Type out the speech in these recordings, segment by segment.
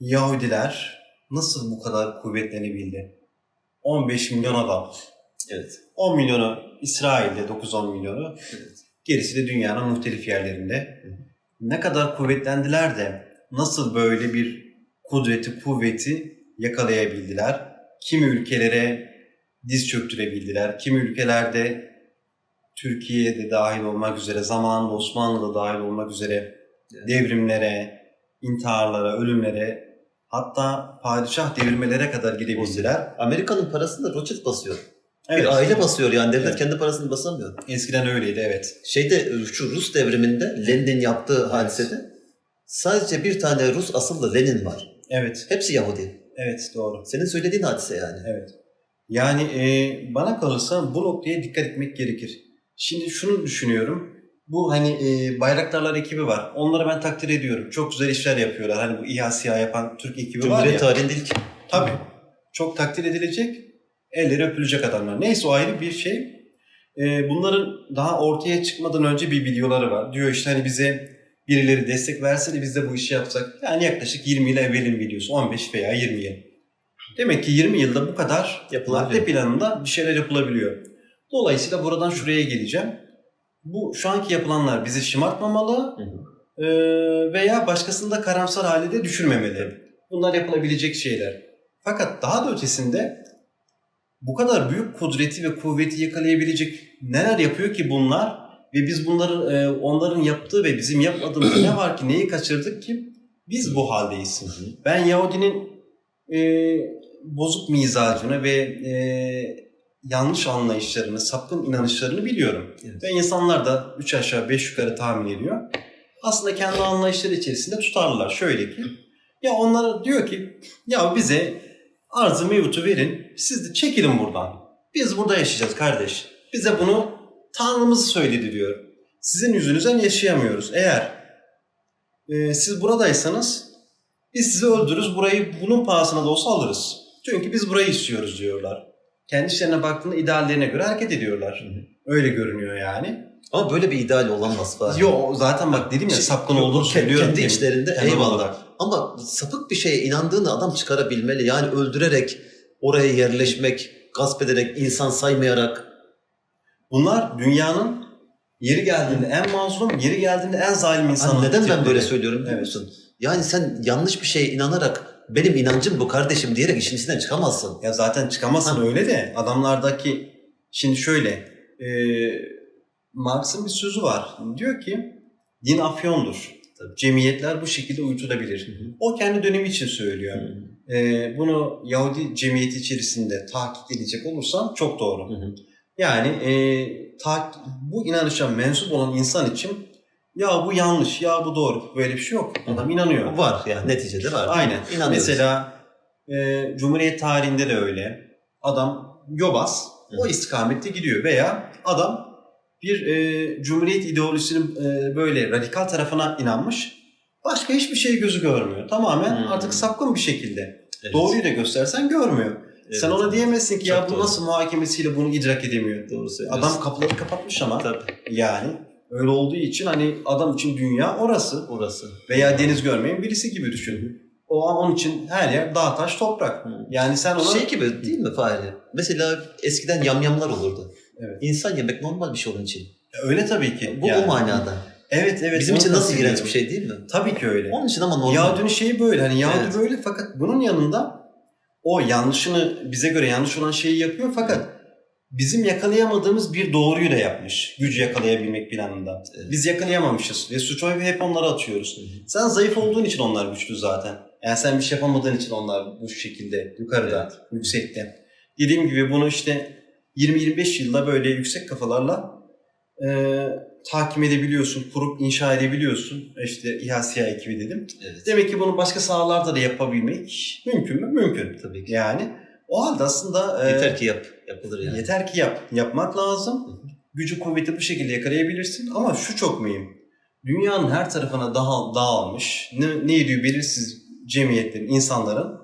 Yahudiler nasıl bu kadar kuvvetlenebildi? 15 milyon adam. Evet. 10 milyonu İsrail'de, 9-10 milyonu. Evet. Gerisi de dünyanın muhtelif yerlerinde. Ne kadar kuvvetlendiler de nasıl böyle bir kudreti, kuvveti yakalayabildiler? Kimi ülkelere diz çöktürebildiler. Kimi ülkelerde Türkiye'de dahil olmak üzere, zamanında Osmanlı'da dahil olmak üzere devrimlere, intiharlara, ölümlere hatta padişah devirmelere kadar gidebildiler. Amerika'nın parasını da Rothschild basıyor. Evet. Bir aile basıyor yani devlet Evet. kendi parasını basamıyor. Eskiden öyleydi evet. Şeyde şu Rus devriminde Lenin'in yaptığı hadisede sadece bir tane Rus asıllı Lenin var. Evet. Hepsi Yahudi. Evet doğru. Senin söylediğin hadise yani. Evet. Yani e, bana kalırsa bu noktaya dikkat etmek gerekir. Şimdi şunu düşünüyorum. Bu hani e, Bayraktarlar ekibi var. Onları ben takdir ediyorum. Çok güzel işler yapıyorlar. Hani bu İHA SİHA yapan Türk ekibi var Cumhuriyet ya. tarihinde ilk. Tabii. Çok takdir edilecek. Elleri öpülecek adamlar. Neyse o ayrı bir şey. E, bunların daha ortaya çıkmadan önce bir videoları var. Diyor işte hani bize birileri destek verse de biz de bu işi yapsak. Yani yaklaşık 20 yıl evvelin videosu. 15 veya 20 yıl. Demek ki 20 yılda bu kadar Yapılabiliyor. madde planında bir şeyler yapılabiliyor. Dolayısıyla buradan şuraya geleceğim. Bu şu anki yapılanlar bizi şımartmamalı e, veya başkasını da karamsar hale de düşürmemeli. Bunlar yapılabilecek şeyler. Fakat daha da ötesinde bu kadar büyük kudreti ve kuvveti yakalayabilecek neler yapıyor ki bunlar ve biz bunların e, onların yaptığı ve bizim yapmadığımız ne var ki neyi kaçırdık ki biz bu haldeyiz. Ben Yahudinin e, bozuk mizacını ve e, yanlış anlayışlarını, sapkın inanışlarını biliyorum. Evet. Ve insanlar da 3 aşağı 5 yukarı tahmin ediyor. Aslında kendi anlayışları içerisinde tutarlılar. Şöyle ki, ya onlara diyor ki, ya bize arzı mevutu verin, siz de çekilin buradan. Biz burada yaşayacağız kardeş. Bize bunu Tanrımız söyledi diyor. Sizin yüzünüzden yaşayamıyoruz. Eğer e, siz buradaysanız biz sizi öldürürüz, burayı bunun pahasına da olsa alırız. Çünkü biz burayı istiyoruz diyorlar. Kendi işlerine baktığında ideallerine göre hareket ediyorlar. Öyle görünüyor yani. Ama böyle bir ideal olamaz falan. Yo zaten bak dedim ya Şey, sapkın yok, olduğunu söylüyorum. Kendi içlerinde kendi eyvallah. olarak. Ama sapık bir şeye inandığını adam çıkarabilmeli. Yani öldürerek, oraya yerleşmek, gasp ederek, insan saymayarak. Bunlar dünyanın yeri geldiğinde en mazlum, yeri geldiğinde en zalim insanlar. Hani neden ben böyle söylüyorum biliyor Evet. musun? Yani sen yanlış bir şeye inanarak benim inancım bu kardeşim diyerek işin içinden çıkamazsın. Ya zaten çıkamazsın Ha. öyle de adamlardaki şimdi şöyle e, Marx'ın bir sözü var. Diyor ki din afyondur. Cemiyetler bu şekilde uyutulabilir. O kendi dönemi için söylüyor. E, bunu Yahudi cemiyeti içerisinde tahkik edecek olursam çok doğru. Hı hı. Yani e, ta, bu inanışa mensup olan insan için ya bu yanlış, ya bu doğru. Böyle bir şey yok. Adam inanıyor. Var yani neticede var. Aynen. İnanıyoruz. Mesela e, Cumhuriyet tarihinde de öyle. Adam yobaz, o istikamette gidiyor. Veya adam bir e, Cumhuriyet ideolojisinin e, böyle radikal tarafına inanmış. Başka hiçbir şey gözü görmüyor. Tamamen Hı. artık sapkın bir şekilde. Evet. Doğruyu da göstersen görmüyor. Evet. Sen ona diyemezsin ki ya Çok bu doğru. nasıl muhakemesiyle bunu idrak edemiyor. Doğru söylüyorsun. Adam kapıları kapatmış ama Tabii yani öyle olduğu için hani adam için dünya orası orası. veya deniz görmeyen birisi gibi düşün. O an onun için her yer dağ taş toprak. Yani sen ona Şey gibi değil mi Fahri? Mesela eskiden yamyamlar olurdu. Evet. İnsan yemek normal bir şey onun için. öyle tabii ki. Bu yani. o manada. Evet evet. Bizim için nasıl iğrenç bir şey değil mi? Tabii ki öyle. Onun için ama normal. Yahudinin şeyi böyle hani Yahudi Evet. böyle fakat bunun yanında o yanlışını bize göre yanlış olan şeyi yapıyor fakat bizim yakalayamadığımız bir doğruyu da yapmış. Gücü yakalayabilmek planında. Evet. Biz yakalayamamışız ve suçu hep onlara atıyoruz. Sen zayıf olduğun için onlar güçlü zaten. Yani sen bir şey yapamadığın için onlar bu şekilde yukarıda, Evet. yüksekte. Dediğim gibi bunu işte 20-25 yılda böyle yüksek kafalarla e, tahkim edebiliyorsun, kurup inşa edebiliyorsun. İşte İHA SİHA ekibi dedim. Evet. Demek ki bunu başka sahalarda da yapabilmek mümkün mü? Mümkün. Tabii ki. Yani o halde aslında e, Yeter ki yap. Yapılır yani. yeter ki yap. Yapmak lazım. Gücü kuvveti bu şekilde yakalayabilirsin. Ama şu çok mühim. Dünyanın her tarafına daha dağılmış, ne, ne ediyor belirsiz cemiyetlerin, insanların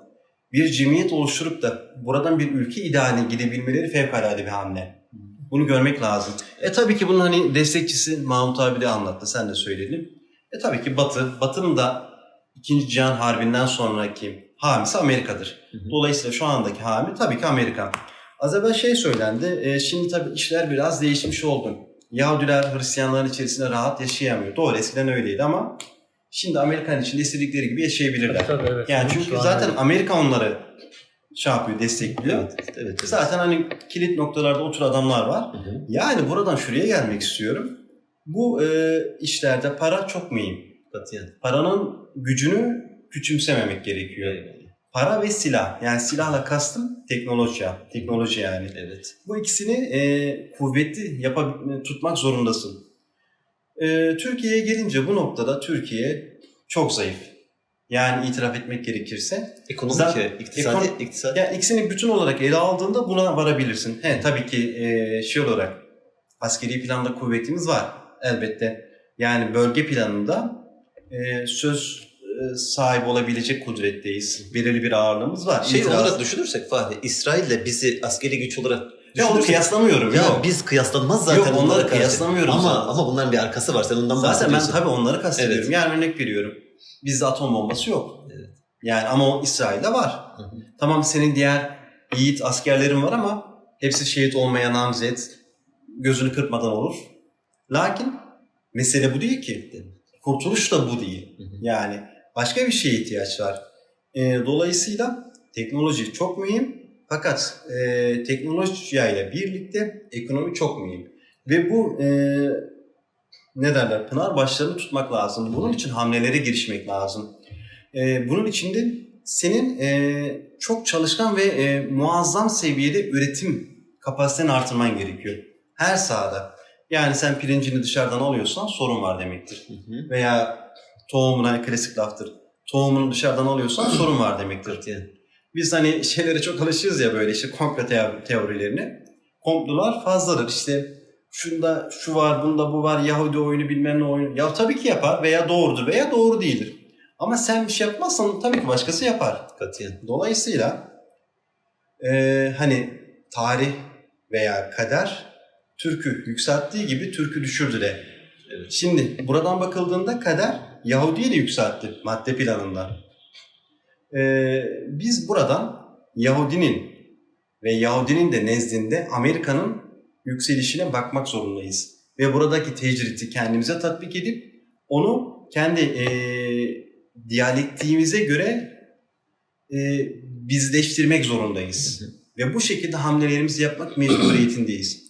bir cemiyet oluşturup da buradan bir ülke idealine gidebilmeleri fevkalade bir hamle. Bunu görmek lazım. E tabii ki bunun hani destekçisi Mahmut abi de anlattı, sen de söyledin. E tabii ki Batı, Batı'nın da İkinci Cihan Harbi'nden sonraki hamisi Amerika'dır. Dolayısıyla şu andaki hami tabii ki Amerika. Az evvel şey söylendi. e, şimdi tabii işler biraz değişmiş oldu. Yahudiler Hristiyanların içerisinde rahat yaşayamıyor. Doğru eskiden öyleydi ama şimdi Amerika'nın içinde istedikleri gibi yaşayabilirler. Tabii, evet. Yani çünkü Şu zaten öyle. Amerika onları şey yapıyor, destekliyor. Evet, evet, evet. Zaten hani kilit noktalarda otur adamlar var. Hı hı. Yani buradan şuraya gelmek istiyorum. Bu e, işlerde para çok mühim. Paranın gücünü küçümsememek gerekiyor. Para ve silah. Yani silahla kastım teknoloji. Teknoloji yani. Evet. Bu ikisini e, kuvvetli yapa, tutmak zorundasın. E, Türkiye'ye gelince bu noktada Türkiye çok zayıf. Yani itiraf etmek gerekirse. Ekonomik, Zaten- iktisadi, Ekon- iktisadi. Yani ikisini bütün olarak ele aldığında buna varabilirsin. He, tabii ki e, şey olarak askeri planda kuvvetimiz var elbette. Yani bölge planında e, söz sahibi olabilecek kudretteyiz. Belirli bir ağırlığımız var. Şey İtiraz- olarak düşünürsek Fahri, İsrail'le bizi askeri güç olarak Ya onu kıyaslamıyorum. ya yok. biz kıyaslanmaz zaten Yok, onları kıyaslamıyorum Ama zaten. ama bunların bir arkası var. Sen ondan Zaten ben bahsediyorsun. tabii onları kastediyorum. Evet. Yani örnek veriyorum. Bizde atom bombası yok. Evet. Yani ama o İsrail'de var. Hı hı. Tamam senin diğer yiğit askerlerin var ama hepsi şehit olmaya namzet. Gözünü kırpmadan olur. Lakin mesele bu değil ki. Kurtuluş da bu değil. Hı. Yani başka bir şeye ihtiyaç var. Ee, dolayısıyla teknoloji çok mühim. Fakat e, teknolojiyle birlikte ekonomi çok mühim. Ve bu e, ne derler pınar başlarını tutmak lazım. Bunun için hamlelere girişmek lazım. E, bunun için de senin e, çok çalışkan ve e, muazzam seviyede üretim kapasiteni artırman gerekiyor. Her sahada. Yani sen pirincini dışarıdan alıyorsan sorun var demektir. Hı hı. Veya tohumunu hani klasik laftır. Tohumunu dışarıdan alıyorsan sorun var demektir. Katiyen. Biz hani şeylere çok alışırız ya böyle işte komplo teo- teorilerine. Komplolar fazladır işte şunda şu var bunda bu var Yahudi oyunu bilmem ne oyunu. Ya tabii ki yapar veya doğrudur veya doğru değildir. Ama sen bir şey yapmazsan tabii ki başkası yapar. Katiyen. Dolayısıyla eee, hani tarih veya kader Türk'ü yükselttiği gibi Türk'ü düşürdü de. Evet. Şimdi buradan bakıldığında kader Yahudi'yi de yükseltti madde planında. Eee, biz buradan Yahudinin ve Yahudinin de nezdinde Amerika'nın yükselişine bakmak zorundayız. Ve buradaki tecriti kendimize tatbik edip onu kendi eee diyalektiğimize göre e, bizleştirmek zorundayız. Ve bu şekilde hamlelerimizi yapmak mecburiyetindeyiz.